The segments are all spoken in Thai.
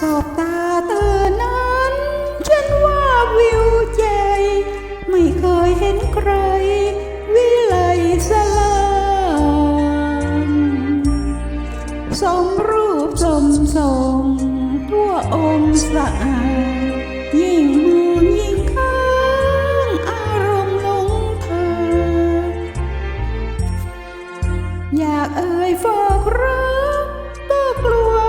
สอบตาเธอนั้น ฉันว่าวิวใจ ไม่เคยเห็นใคร วิไลสลามสมรูปสมทรงทั่วองค์สะอาดยิ่งมองยิ่งข้างอารมณ์ลงเธอ อยากเอ่ยฟอกรักก็กลัว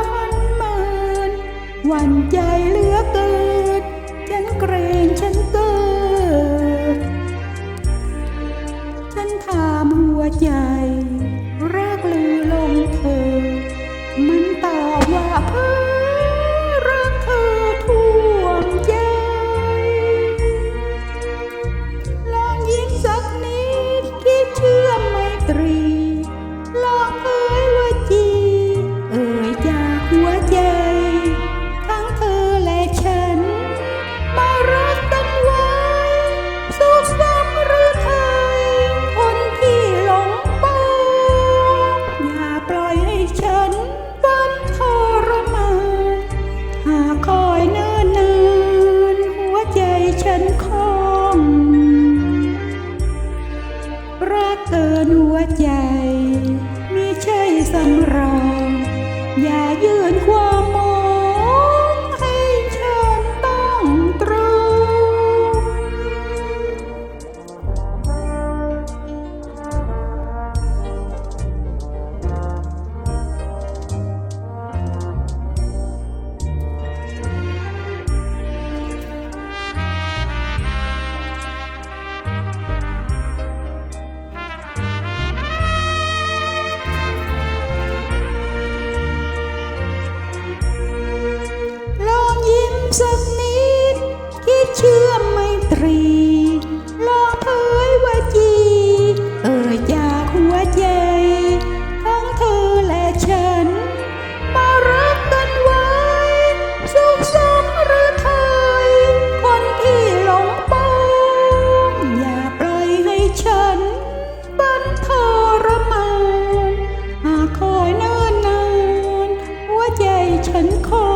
สำรอง อย่ายืนคุ นค